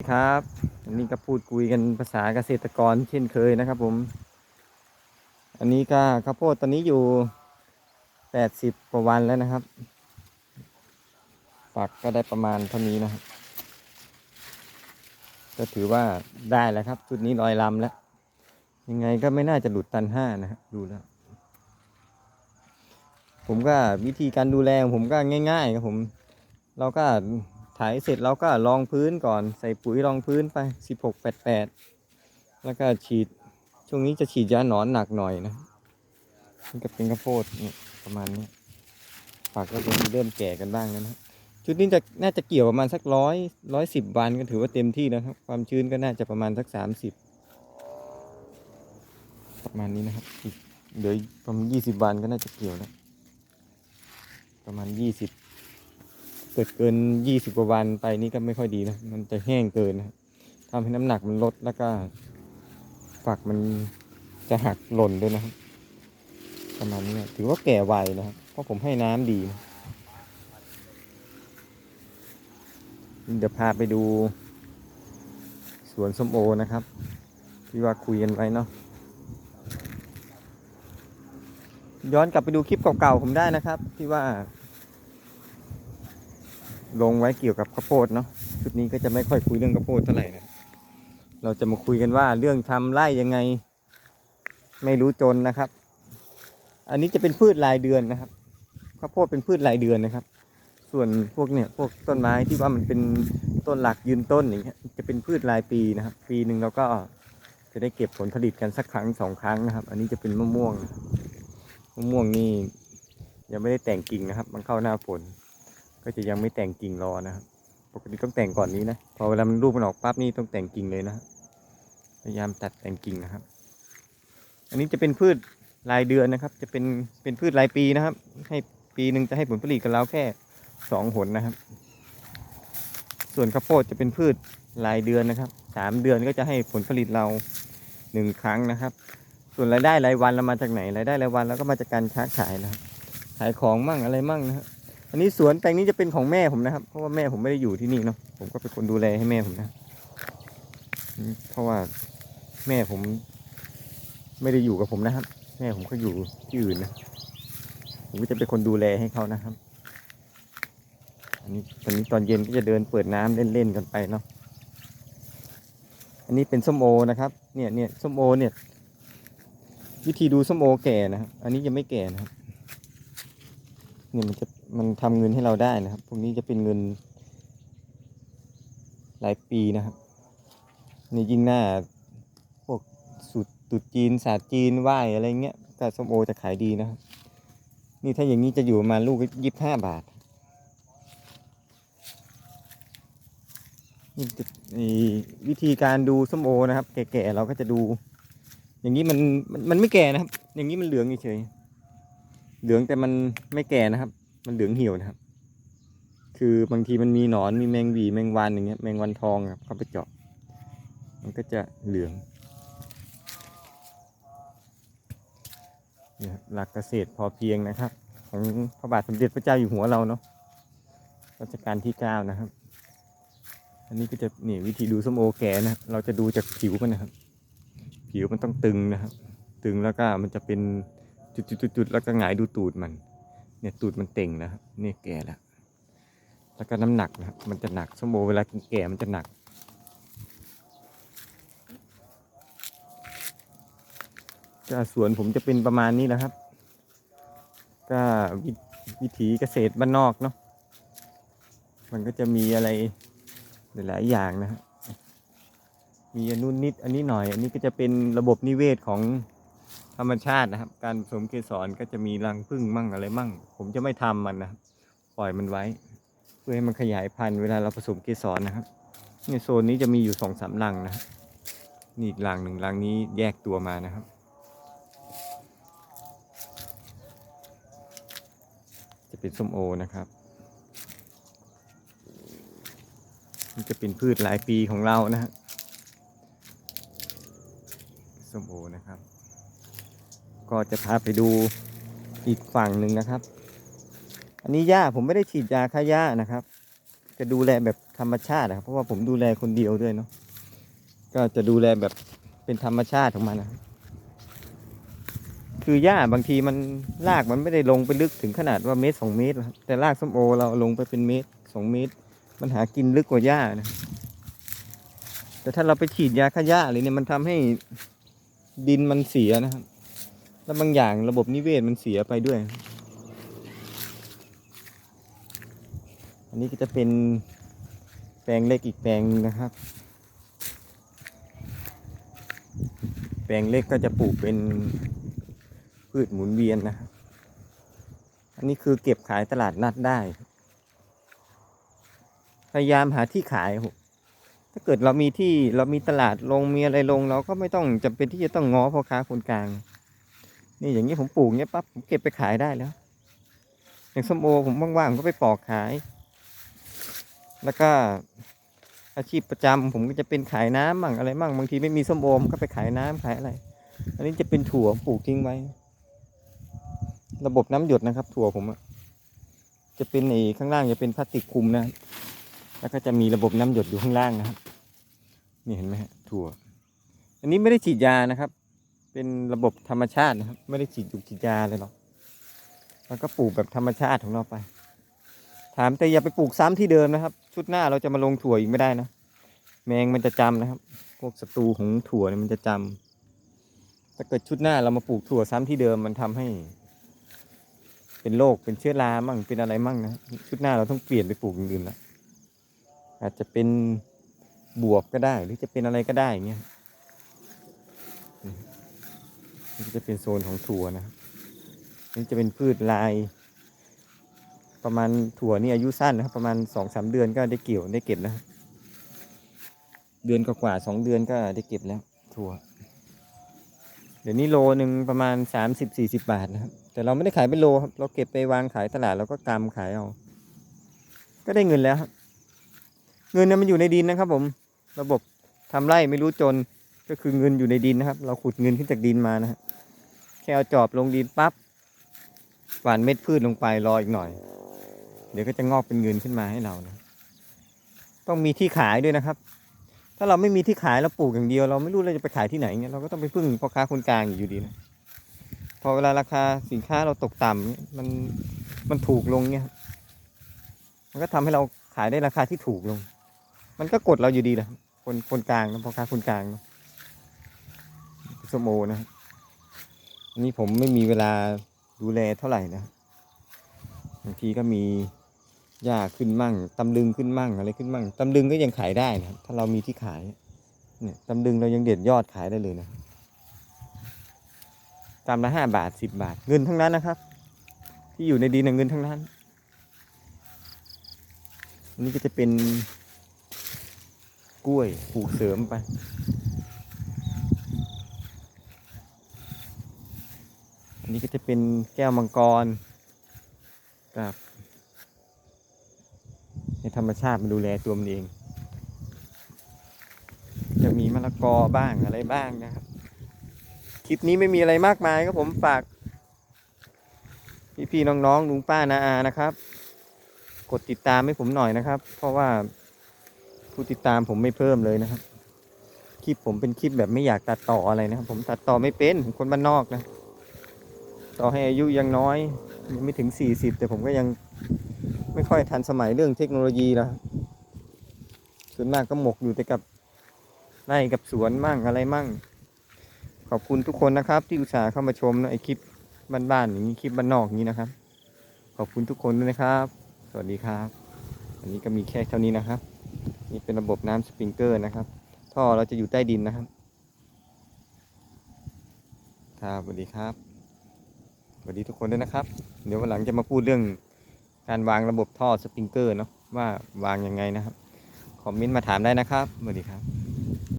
ครับอันนี้ก็พูดคุยกันภาษาเกษตรกรเช่นเคยนะครับผม อันนี้ก็ข้าวโพดตอนนี้อยู่แปดสิบกว่าวันแล้วนะครับฝักก็ได้ประมาณเท่านี้นะครับ ก็ถือว่าได้แล้วครับชุดนี้ลอยลำแล้ว ยังไงก็ไม่น่าจะหลุดตันห้านะครับดูแล้ว ผมก็วิธีการดูแลผมก็ง่ายๆครับผม เราก็ ถ่ายเสร็จเราก็รองพื้นก่อนใส่ปุ๋ยรองพื้นไปสิบหกแปดแปดแล้วก็ฉีดช่วงนี้จะฉีดยาหนอนหนักหน่อยนะนี่ก็เป็นข้าวโพดเนี่ยประมาณนี้ฝักก็จะเริ่มแก่กันบ้างแล้วนะชุดนี้จะน่าจะเกี่ยวประมาณสักร้อยร้อยสิบวันก็ถือว่าเต็มที่แล้วครับ ความชื้นก็น่าจะประมาณสักสามสิบประมาณนี้นะครับอีกเดี๋ยวประมาณยี่สิบวันก็น่าจะเกี่ยวแล้วประมาณยี่สิบ เกิดเกินยี่สิบกว่าวันไปนี่ก็ไม่ค่อยดีนะ มันจะแห้งเกินนะทำให้น้ำหนักมันลดแล้วก็ฝักมันจะหักหล่นด้วยนะครับประมาณนี้ถือว่าแก่ไวนะครับเพราะผมให้น้ำดีนะเดี๋ยวพาไปดู สวนส้มโอนะครับ ที่ว่าคุยกันไว้เนาะย้อนกลับไปดูคลิปเก่าๆผมได้นะครับ ที่ว่า ลงไว้เกี่ยวกับข้าวโพดเนาะชุดนี้ก็จะไม่ค่อยคุยเรื่องข้าวโพดเท่าไหร่นะเราจะมาคุยกันว่าเรื่องทำไร่ยังไง ไม่รู้จนนะครับ อันนี้จะเป็นพืชรายเดือนนะครับข้าวโพดเป็นพืชรายเดือนนะครับ ส่วนพวกเนี่ยพวกต้นไม้ที่ว่ามันเป็นต้นหลักยืนต้นอย่างเงี้ยจะเป็นพืชรายปีนะครับ ปีหนึ่งเราก็จะได้เก็บผลผลิตกันสักครั้งสองครั้งนะครับ อันนี้จะเป็นมะม่วงมะม่วงนี่ยังไม่ได้แต่งกิ่งนะครับ มันเข้าหน้าฝน ก็จะยังไม่แต่งกิ่งรอนะครับ ปกติต้องแต่งก่อนนี้นะ พอเวลามันรูปมันออกปั๊บนี่ต้องแต่งกิ่งเลยนะพยายามตัดแต่งกิ่งนะครับ อันนี้จะเป็นพืชรายเดือนนะครับ จะเป็นเป็นพืชรายปีนะครับ ให้ปีหนึ่งจะให้ผลผลิตกับเราแค่สองหนนะครับ ส่วนข้าวโพดจะเป็นพืชรายเดือนนะครับสามเดือนก็จะให้ผลผลิตเราหนึ่งครั้งนะครับ ส่วนรายได้รายวันเรามาจากไหนรายได้รายวันเราก็มาจากการค้าขายนะครับขายของมั่งอะไรมั่งนะครับ อันนี้สวนแปลงนี้จะเป็นของแม่ผมนะครับ เพราะว่าแม่ผมไม่ได้อยู่ที่นี่เนาะผมก็เป็นคนดูแลให้แม่ผมนะเพราะว่าแม่ผม ไม่ได้อยู่กับผมนะครับ แม่ผมก็อยู่ที่อื่นนะผมก็จะเป็นคนดูแลให้เขานะครับ อันนี้ตอนนี้ตอนเย็นก็จะเดินเปิดน้ำเล่นๆกันไปเนาะอันนี้เป็นส้มโอนะครับ เนี่ยเนี่ยส้มโอเนี่ย วิธีดูส้มโอแก่นะครับ อันนี้ยังไม่แก่นะครับเนี่ยมันจะ มันทำเงินให้เราได้นะครับ พวกนี้จะเป็นเงิน หลายปีนะครับนี่ยิ่งหน้าพวกสุดตรุดจีนศาสตร์จีนไหวอะไรเงี้ยก็ส้มโอจะขายดีนะครับ นี่ถ้าอย่างนี้จะอยู่ประมาณลูกยี่สิบห้าบาทนี่วิธีการดูส้มโอนะครับ แก่ๆเราก็จะดู อย่างนี้มันมันไม่แก่นะครับ อย่างนี้มันเหลืองเฉยเหลืองแต่มันไม่แก่นะครับ มันเหลืองเหี่ยวนะครับ คือบางทีมันมีหนอนมีแมงวีแมงวันอย่างเงี้ยแมงวันทองครับเข้าไปเจาะมันก็จะเหลืองเนี่ยครับหลักเกษตรพอเพียงนะครับ ของพระบาทสมเด็จพระเจ้าอยู่หัวเราเนาะรัชกาลที่เก้านะครับ อันนี้ก็จะนี่วิธีดูส้มโอแก่นะเราจะดูจากผิวมันนะครับ ผิวมันต้องตึงนะครับ ตึงแล้วก็มันจะเป็นจุดๆๆแล้วก็หงายดูตูดมัน เนี่ยตูดมันเต่งนะครับเนี่ยแก่แล้วแล้วก็น้ำหนักนะครับมันจะหนักส้มโอเวลากินแก่มันจะหนัก ก็สวนผมจะเป็นประมาณนี้แหละครับ ก็วิวิถีเกษตรบ้านนอกเนาะมันก็จะมีอะไรหลายอย่างนะฮะมีอันนู้นนิดอันนี้หน่อย อันนี้ก็จะเป็นระบบนิเวศของ ธรรมชาตินะครับ การผสมเกสรก็จะมีรังผึ้งมั่งอะไรมั่ง ผมจะไม่ทำมันนะครับปล่อยมันไว้ เพื่อให้มันขยายพันธุ์เวลาเราผสมเกสรนะครับในโซนนี้จะมีอยู่สองสามรังนะนี่อีกรังหนึ่งรังนี้แยกตัวมานะครับจะเป็นส้มโอนะครับนี่จะเป็นพืชหลายปีของเรานะฮะส้มโอนะครับ ก็จะพาไปดูอีกฝั่งหนึ่งนะครับ อันนี้หญ้าผมไม่ได้ฉีดยาฆ่าหญ้านะครับ จะดูแลแบบธรรมชาตินะครับ เพราะว่าผมดูแลคนเดียวด้วยเนาะก็จะดูแลแบบเป็นธรรมชาติของมันนะคือหญ้าบางทีมันรากมันไม่ได้ลงไปลึกถึงขนาดว่าเมตรสองเมตร แต่รากส้มโอเราลงไปเป็นเมตรสองเมตร มันหากินลึกกว่าหญ้านะแต่ถ้าเราไปฉีดยาฆ่าหญ้าอะไรเนี่ยมันทำให้ดินมันเสียนะครับ แล้วบางอย่างระบบนิเวศมันเสียไปด้วย อันนี้ก็จะเป็นแปลงเล็กอีกแปลงนะครับ แปลงเล็กก็จะปลูกเป็นพืชหมุนเวียนนะ อันนี้คือเก็บขายตลาดนัดได้ พยายามหาที่ขาย ถ้าเกิดเรามีที่เรามีตลาดลงมีอะไรลง เราก็ไม่ต้องจำเป็นที่จะต้องง้อพ่อค้าคนกลาง นี่อย่างนี้ผมปลูกเนี้ยปั๊บผมเก็บไปขายได้แล้ว อย่างส้มโอผมว่างๆผมก็ไปปอกขาย แล้วก็อาชีพประจำผมก็จะเป็นขายน้ำมั่งอะไรมั่งบางทีไม่มีส้มโอมก็ไปขายน้ำขายอะไร อันนี้จะเป็นถั่วปลูกทิ้งไว้ ระบบน้ำหยดนะครับ ถั่วผมอะจะเป็นไอ้ข้างล่างจะเป็นพลาสติกคลุมนะ แล้วก็จะมีระบบน้ำหยดอยู่ข้างล่างนะครับ นี่เห็นไหมฮะถั่ว อันนี้ไม่ได้ฉีดยานะครับ เป็นระบบธรรมชาตินะครับ ไม่ได้ฉีดยุกฉีดยาเลยหรอกแล้วก็ปลูกแบบธรรมชาติของเราไป ถามแต่อย่าไปปลูกซ้ำที่เดิมนะครับ ชุดหน้าเราจะมาลงถั่วอีกไม่ได้นะ แมงมันจะจำนะครับ พวกศัตรูของถั่วเนี่ยมันจะจำถ้าเกิดชุดหน้าเรามาปลูกถั่วซ้ำที่เดิมมันทำให้ เป็นโรคเป็นเชื้อรามั่งเป็นอะไรมั่งนะชุดหน้าเราต้องเปลี่ยนไปปลูกอื่นละอาจจะเป็นบวบก็ได้ หรือจะเป็นอะไรก็ได้อย่างเงี้ย นี่จะเป็นโซนของถั่วนะครับนี่จะเป็นพืชลาย ประมาณถั่วนี่อายุสั้นนะครับ ประมาณสองสามเดือนก็ได้เกี่ยวได้เก็บแล้ว เดือนกว่าสองเดือนก็ได้เก็บแล้ว ถั่ว เดี๋ยวนี้โลหนึ่งประมาณสามสิบสี่สิบบาทนะครับ แต่เราไม่ได้ขายเป็นโลครับ เราเก็บไปวางขายตลาดเราก็กำขายเอา ก็ได้เงินแล้วครับ เงินเนี่ยมันอยู่ในดินนะครับ ผม ระบบทำไร่ไม่รู้จนก็คือเงินอยู่ในดินนะครับ เราขุดเงินขึ้นจากดินมานะฮะแค่เอาจอบลงดินปั๊บหว่านเม็ดพืชลงไปรออีกหน่อย เดี๋ยวก็จะงอกเป็นเงินขึ้นมาให้เรานะต้องมีที่ขายด้วยนะครับ ถ้าเราไม่มีที่ขายเราปลูกอย่างเดียว เราไม่รู้เราจะไปขายที่ไหนเงี้ยเราก็ต้องไปพึ่งพ่อค้าคนกลางอยู่ดีนะพอเวลาราคาสินค้าเราตกต่ำมันมันถูกลงเนี่ยมันก็ทำให้เราขายได้ราคาที่ถูกลง มันก็กดเราอยู่ดีแหละคนคนกลางนะพ่อค้าคนกลางนะสมโอนะครับ นนี้ผมไม่มีเวลาดูแลเท่าไหร่นะบางทีก็มีหญ้าขึ้นมั่งตำลึงขึ้นมั่งอะไรขึ้นมั่งตำลึงก็ยังขายได้นะถ้าเรามีที่ขายเนี่ยตำลึงเรายังเด็ดยอดขายได้เลยนะตามละห้าบาทสิบบาทเงินทั้งนั้นนะครับ ที่อยู่ในดินนะเงินทั้งนั้นอันนี้ก็จะเป็นกล้วยปลูกเสริมไป นนี้ก็จะเป็นแก้วมังกรกับในธรรมชาติมันดูแลตัวมันเอง จะมีมะละกอบ้างอะไรบ้างนะครับ คลิปนี้ไม่มีอะไรมากมายครับผมฝากพี่ๆน้องๆลุงป้านาอานะครับ กดติดตามให้ผมหน่อยนะครับ เพราะว่าผู้ติดตามผมไม่เพิ่มเลยนะครับ คลิปผมเป็นคลิปแบบไม่อยากตัดต่ออะไรนะครับ ผมตัดต่อไม่เป็นผมคนบ้านนอกนะ ต่อให้อายุยังน้อยยังไม่ถึงสี่สิบแต่ผมก็ยังไม่ค่อยทันสมัยเรื่องเทคโนโลยีแล้วส่วนมากก็หมกอยู่แต่กับไร่กับสวนมั่งอะไรมั่ง ขอบคุณทุกคนนะครับ ที่อุตส่าห์เข้ามาชมนะไอคลิปบ้านๆอย่างนี้คลิปบ้านนอกอย่างนี้นะครับ ขอบคุณทุกคนด้วยนะครับ สวัสดีครับ อันนี้ก็มีแค่เท่านี้นะครับ นี่เป็นระบบน้ำสปริงเกอร์นะครับ ท่อเราจะอยู่ใต้ดินนะครับครับสวัสดีครับ วัสดีทุกคนด้วยนะครับ เดี๋ยววันหลังจะมาพูดเรื่องการวางระบบท่อสปริงเกอร์เนาะว่าวางยังไงนะครับ คอมเมนต์มาถามได้นะครับสวัสดีครับ